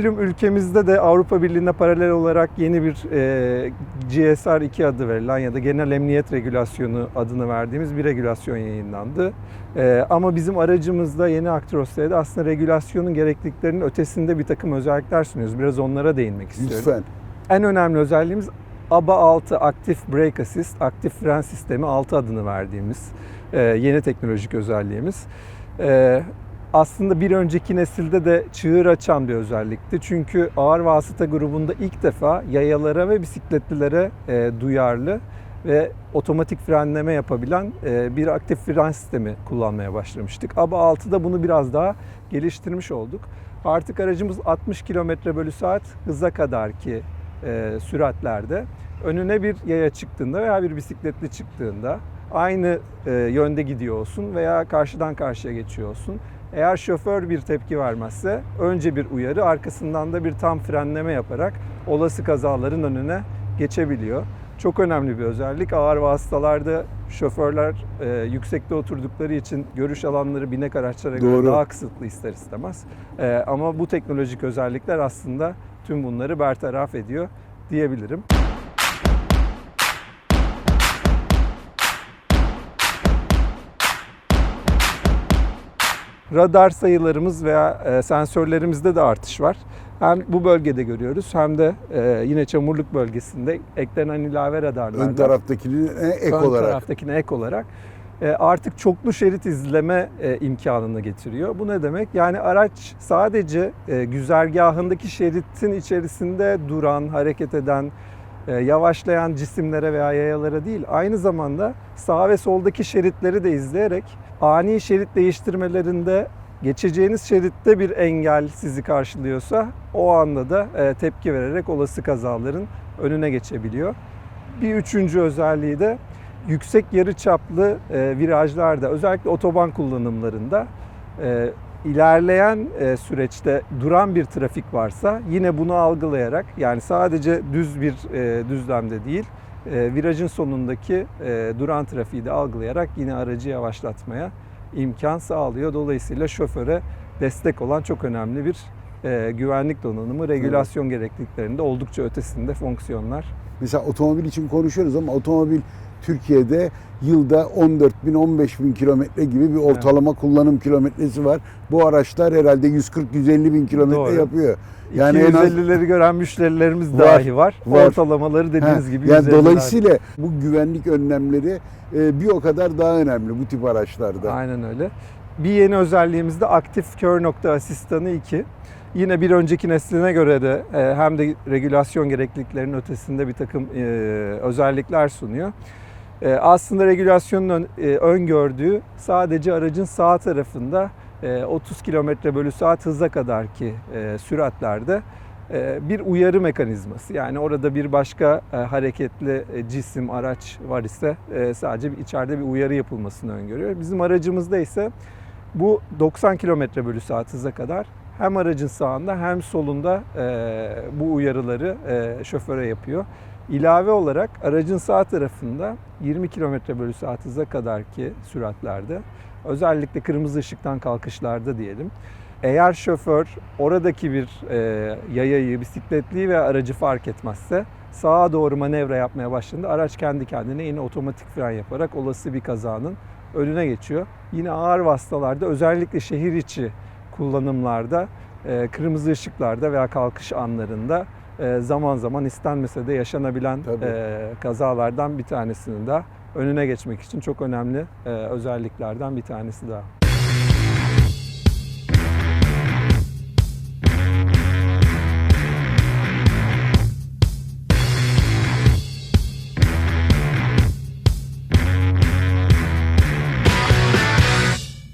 Malum ülkemizde de Avrupa Birliği'ne paralel olarak yeni bir e, GSR 2 adı verilen ya da Genel Emniyet Regülasyonu adını verdiğimiz bir regülasyon yayınlandı. E, ama bizim aracımızda yeni Actros'ta da aslında regülasyonun gerekliliklerinin ötesinde bir takım özellikler sunuyoruz. Biraz onlara değinmek istiyorum. Lütfen. En önemli özelliğimiz ABA 6 Active Brake Assist, aktif fren sistemi 6 adını verdiğimiz e, yeni teknolojik özelliğimiz. E, aslında bir önceki nesilde de çığır açan bir özellikti. Çünkü ağır vasıta grubunda ilk defa yayalara ve bisikletlilere e, duyarlı ve otomatik frenleme yapabilen e, bir aktif fren sistemi kullanmaya başlamıştık. ABA 6'da bunu biraz daha geliştirmiş olduk. Artık aracımız 60 km bölü saat hıza kadar ki e, süratlerde önüne bir yaya çıktığında veya bir bisikletli çıktığında aynı e, yönde gidiyor olsun veya karşıdan karşıya geçiyor olsun. Eğer şoför bir tepki vermezse önce bir uyarı arkasından da bir tam frenleme yaparak olası kazaların önüne geçebiliyor. Çok önemli bir özellik. Ağır vasıtalarda şoförler e, yüksekte oturdukları için görüş alanları binek araçlara göre Doğru. daha kısıtlı ister istemez. E, ama bu teknolojik özellikler aslında tüm bunları bertaraf ediyor diyebilirim. Radar sayılarımız veya e, sensörlerimizde de artış var. Hem bu bölgede görüyoruz hem de e, yine çamurluk bölgesinde eklenen ilave radarlarla Ön taraftakini e, ek ön olarak. taraftakine ek olarak e, artık çoklu şerit izleme e, imkanını getiriyor. Bu ne demek? Yani araç sadece e, güzergahındaki şeritin içerisinde duran, hareket eden, yavaşlayan cisimlere veya yayalara değil, aynı zamanda sağ ve soldaki şeritleri de izleyerek ani şerit değiştirmelerinde geçeceğiniz şeritte bir engel sizi karşılıyorsa o anda da e, tepki vererek olası kazaların önüne geçebiliyor. Bir üçüncü özelliği de yüksek yarıçaplı e, virajlarda özellikle otoban kullanımlarında e, ilerleyen e, süreçte duran bir trafik varsa yine bunu algılayarak yani sadece düz bir e, düzlemde değil e, virajın sonundaki duran trafiği de algılayarak yine aracı yavaşlatmaya imkan sağlıyor. Dolayısıyla şoföre destek olan çok önemli bir güvenlik donanımı, regülasyon gerekliliklerinde oldukça ötesinde fonksiyonlar Mesela otomobil için konuşuyoruz ama otomobil Türkiye'de yılda 14 bin 15 bin kilometre gibi bir ortalama kullanım kilometresi var. Bu araçlar herhalde 140-150 bin kilometre yapıyor. Yani en az 250'leri gören müşterilerimiz Var, dahi var. var. Ortalamaları dediğiniz Ha, gibi yani 150'ler. dolayısıyla bu güvenlik önlemleri e, bir o kadar daha önemli bu tip araçlarda. Aynen öyle. Bir yeni özelliğimiz de aktif kör nokta asistanı 2. Yine bir önceki nesline göre de e, hem de regülasyon gerekliliklerinin ötesinde bir takım e, özellikler sunuyor. E, Aslında regülasyonun ön- e, öngördüğü sadece aracın sağ tarafında e, 30 km bölü saat hıza kadar ki e, süratlerde e, bir uyarı mekanizması. Yani orada bir başka e, hareketli e, cisim, araç var ise e, sadece içeride bir uyarı yapılmasını öngörüyor. Bizim aracımızda ise bu 90 km bölü saat hıza kadar hem aracın sağında hem solunda e, bu uyarıları e, şoföre yapıyor. İlave olarak aracın sağ tarafında 20 km bölü saat hıza kadar ki süratlerde özellikle kırmızı ışıktan kalkışlarda diyelim. Eğer şoför oradaki bir e, yayayı, bisikletliyi ve aracı fark etmezse sağa doğru manevra yapmaya başladığında araç kendi kendine yine otomatik fren yaparak olası bir kazanın önüne geçiyor. Yine ağır vasıtalarda özellikle şehir içi kullanımlarda e, kırmızı ışıklarda veya kalkış anlarında zaman zaman istenmese de yaşanabilen Tabii. e, kazalardan bir tanesinin de önüne geçmek için çok önemli e, özelliklerden bir tanesi daha.